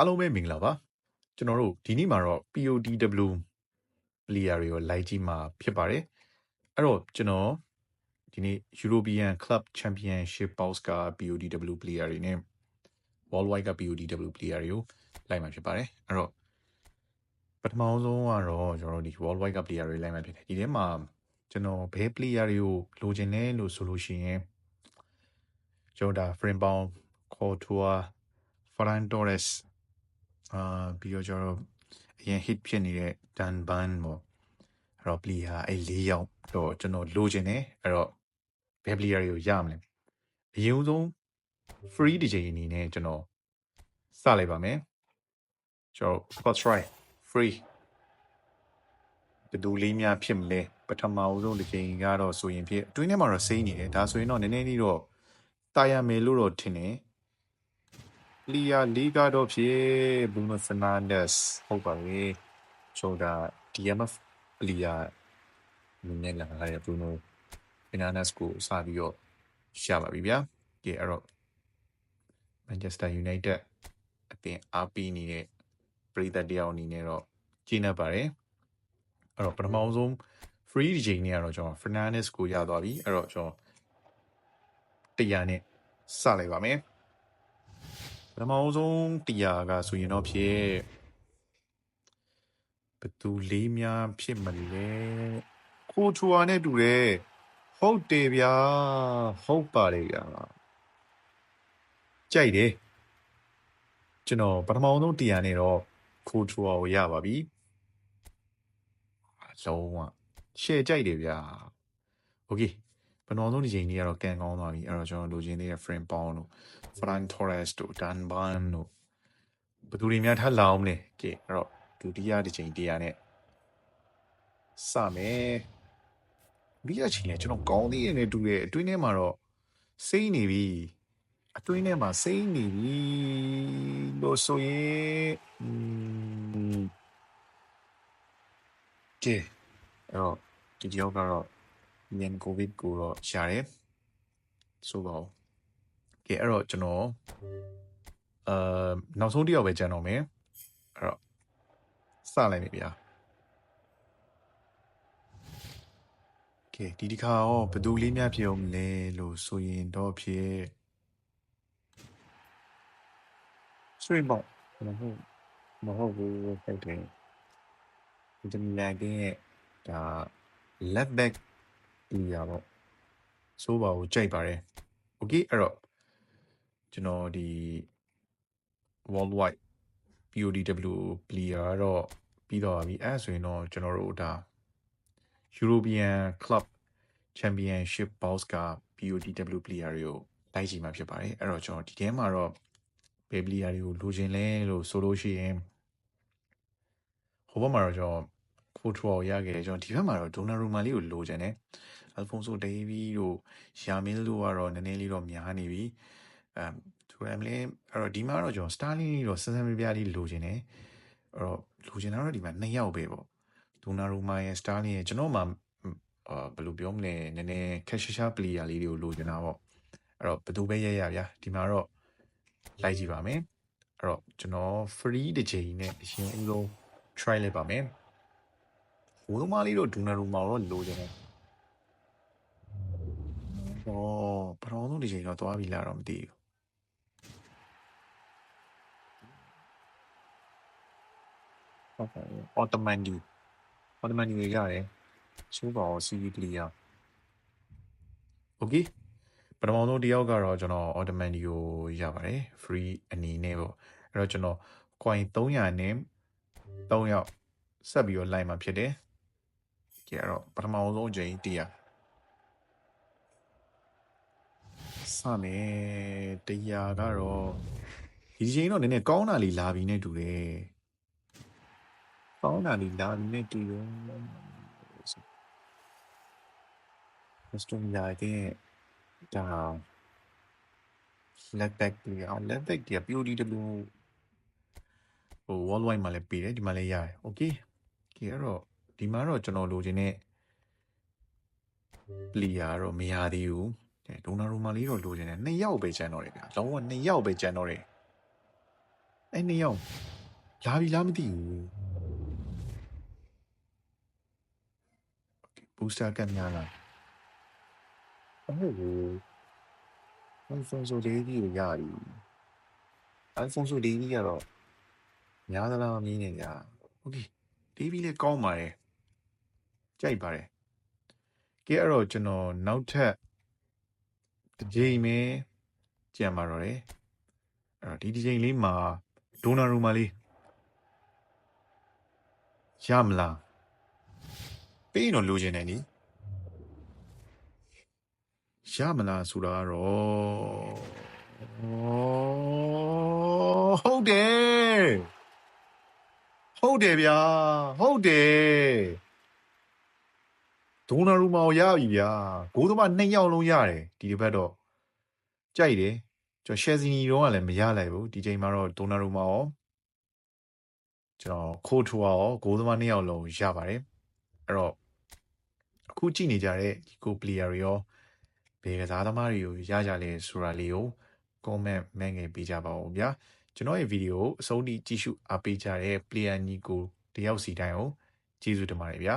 အားလုံးပဲမင်္ဂလာပါကျွန်တော်တို့ဒီနေ့မှာတော့ PODW player တွေကို live ကြည့်မှာဖြစ်ပါတယ်အဲ့တော့ကျွန်တော်ဒီနေ့ European Club Championship Boss က PODW player တွေနဲ့ Worldwide က PODW player တွေကို live မှာဖြစ်ပါတယ်အဲ့တော့ပထမဆုံးကတော့ကျွန်တော်တို့ဒီ Worldwide က player တွေ live မှာဖြစ်တယ်ဒီထဲမှာကျွန်တော်ဘယ် player တွေကိုလိုချင်လဲလို့ဆိုလို့ရှိရင်ကျွန်တော်ဒါ frame bound Couture Ferran Torres အာပြီးတော့ကျွန်တော်အရင် hit ဖြစ်နေတဲ့ Dan Ban ပေါ့အဲ့တော့ player အဲ့၄ယောက်တော့ကျွန်တော်လိုချင်တယ်အဲ့တော့ဘယ် player တွေကိုရမလဲအရင်ဆုံး free တစ်ချိန်အနေနဲ့ကျွန်တော်စလိုက်ပါမယ်ကျွန်တော် first try free ဘယ်သူလေးများဖြစ်မလဲပထမဆုံးတစ်ချိန်ကတော့ဆိုရင်ဖြစ်အတွင်းထဲမှာတော့စိမ့်နေတယ်ဒါဆိုရင်တော့နည်းနည်းလေးတော့တာယာမယ်လို့တော့ထင်တယ် လီယာလီဂါတော့ဖြစ်ဘရူနိုဖာနန်ဒက်စ်ဟုတ်ပါပြီဆိုတော့ DMF လီယာနည်းနည်းလာလာရဘရူနိုဖာနန်ဒက်စ်ကိုစပြီးတော့ရှာပါပြီဗျာကဲအဲ့တော့ Manchester United အသင်းအားပေးနေတဲ့ပြည်သက်တယောက်အနေနဲ့တော့ကျင်းနေပါတယ်အဲ့တော့ပထမဆုံး free DJ နဲ့ကတော့ကျွန်တော် Fernandes ကိုရသွားပြီအဲ့တော့ကျွန်တော်တရားနဲ့စလိုက်ပါမယ် ပထမဆုံးတရားကဆိုရင်တော့ဖြစ်ဘသူလေးများဖြစ်မလဲကိုချူအာနဲ့တူတယ်ဟုတ်တယ်ဗျာဟုတ်ပါတယ်ဗျာကြိုက်တယ်ကျွန်တော်ပထမဆုံးတရားနဲ့တော့ကိုချူအာကိုရပါပြီလုံးဝရှယ်ကြိုက်တယ်ဗျာโอเค ပထမဆုံးဒီချိန်လေးကတော့ကန်ကောင်းသွားပြီအဲ့တော့ကျွန်တော်လိုချင်သေးတဲ့ frame pound တို့ Ferran Torres တို့ Dan Ban တို့ဘယ်သူတွေများထပ်လာအောင်မလဲကဲအဲ့တော့ဒုတိယတစ်ချိန်တရားနဲ့စမယ်ဒုတိယချိန်လဲကျွန်တော်ကောင်းသေးတယ်နဲ့တူတယ်အတွင်းထဲမှာတော့စိမ့်နေပြီအတွင်းထဲမှာစိမ့်နေပြီလို့ဆိုရင်อืมကဲအဲ့တော့ဒီတယောက်ကတော့ မြန်ကိုဗစ်ကိုတော့ရှာတယ်ဆိုတော့ကဲအဲ့တော့ကျွန်တော်အာနောက်ဆုံးတစ်ယောက်ပဲကျန်တော့မယ်အဲ့တော့စလိုက်ပြီဗျာကဲဒီတစ်ခါရောဘယ်သူလေးများဖြစ်အောင်လဲလို့ဆိုရင်တော့ဖြစ်ဆွေးပေါ့မဟုတ်မဟုတ်ဘူးဖိုက်တယ်ဒီမလာတဲ့ဒါ left back area ပေါ့ဆိုပါကိုကြိုက်ပါတယ် okay အဲ့တော့ကျွန်တော်ဒီ worldwide PODW player တော့ပြီးတော့ပြီအဲ့ဆိုရင်တော့ကျွန်တော်တို့ဒါ European Club Championship Boss က PODW player တွေကိုလိုက်ကြည့်မှာဖြစ်ပါတယ်အဲ့တော့ကျွန်တော်ဒီထဲမှာတော့ဘယ် player တွေကိုလိုချင်လဲလို့ဆိုလို့ရှိရင်ဟိုဘက်မှာတော့ကျွန်တော် ဖိုထွာကိုရခဲ့တယ်ကျွန်တော်ဒီဘက်မှာတော့ဒိုနာရူမာလေးကိုလိုချင်တယ်အယ်ဖုန်ဆိုဒေးဗီတို့ယာမင်းတို့ကတော့နည်းနည်းလေးတော့များနေပြီအမ်သူရမ်လင်းအဲ့တော့ဒီမှာတော့ကျွန်တော်စတာလင်းလေးတော့စစမပြားလေးလိုချင်တယ်အဲ့တော့လိုချင်တာတော့ဒီမှာနှစ်ယောက်ပဲပေါ့ဒိုနာရူမာရဲ့စတာလင်းရဲ့ကျွန်တော်မှအာဘယ်လိုပြောမလဲနည်းနည်းခက်ရှာရှာပလီယာလေးတွေကိုလိုချင်တာပေါ့အဲ့တော့ဘယ်သူပဲရရဗျာဒီမှာတော့လိုက်ကြည့်ပါမယ်အဲ့တော့ကျွန်တော် free တစ်ချိန်နဲ့အရင်အလုံး try လိုက်ပါမယ် ဝုံးမလေးတော့ဒူနာရူမာတော့လိုချင်တယ်။အော်ပထမဆုံးဒီချိန်တော့သွားပြီလားတော့မသိဘူး။ဟုတ်ကဲ့။အော်တမန်ဒီအော်တမန်ဒီရတယ်။ချိုးပါအောင်စီးပလီယာ။ Okay ပထမဆုံးတယောက်ကတော့ကျွန်တော်အော်တမန်ဒီကိုရပါတယ် free အနေနဲ့ပေါ့။အဲ့တော့ကျွန်တော် coin 300နဲ့3ယောက်ဆက်ပြီးတော့လိုက်မှာဖြစ်တယ်။ ကြည့်ရတော့ပထမဆုံးအချိန်တရားစမယ်တရားကတော့ဒီချိန်တော့နည်းနည်းကောင်းတာလေးလာပြီနဲ့တူတယ်ကောင်းတာလေးလာပြီနဲ့တူတယ်မစတုံလာတဲ့ဒါ left back ပြအောင် left back ဒီ PODW ဟို worldwide မှာလည်းပေးတယ်ဒီမှာလည်းရတယ် okay ကြည့်ရတော့ ဒီမှာတော့ကျွန်တော်လိုချင်တဲ့ player တော့မရသေးဘူးဒိုနာရိုမာလေးတော့လိုချင်တယ်နှစ်ယောက်ပဲကျန်တော့တယ်ဗျာလုံးဝနှစ်ယောက်ပဲကျန်တော့တယ်အဲ့နှစ်ယောက်လာပြီလားမသိဘူး Okay booster ကများလားအဲ့ဟို Alfonso Davies ကိုရပြီ Alfonso Davies ကတော့များသလားမမြင်နေကြ Okay Davies လည်းကောင်းပါတယ် ကြိုက်ပါတယ်ကဲအဲ့တော့ကျွန်တော်နောက်ထပ်တစ်ကြိမ်ပဲကြံပါတော့တယ်အဲ့တော့ဒီတစ်ကြိမ်လေးမှာဒိုနာရူမာလေးရမလားပေးရင်တော့လိုချင်တယ်နီရမလားဆိုတာကတော့ဟုတ်တယ်ဟုတ်တယ်ဗျာဟုတ်တယ် ဒိုနာရူမာကိုရပြီဗျာဂိုးသမားနှစ်ယောက်လုံးရတယ်ဒီတစ်ပတ်တော့ကြိုက်တယ်ကျွန်တော်ရှယ်ဇီနီတော့ကလည်းမရလိုက်ဘူးဒီချိန်မှာတော့ဒိုနာရူမာရောကျွန်တော်ခိုးထွားရောဂိုးသမားနှစ်ယောက်လုံးရပါတယ်အဲ့တော့အခုကြည့်နေကြတဲ့ဒီကိုပလီယာတွေရောဘယ်ကစားသမားတွေကိုရကြလဲဆိုတာလေးကို comment မဲငယ်ပေးကြပါဦးဗျာကျွန်တော်ရဲ့ဗီဒီယိုကိုအဆုံးထိကြည့်ရှုအားပေးကြတဲ့ player ညီကိုတယောက်စီတိုင်းကိုကျေးဇူးတင်ပါတယ်ဗျာ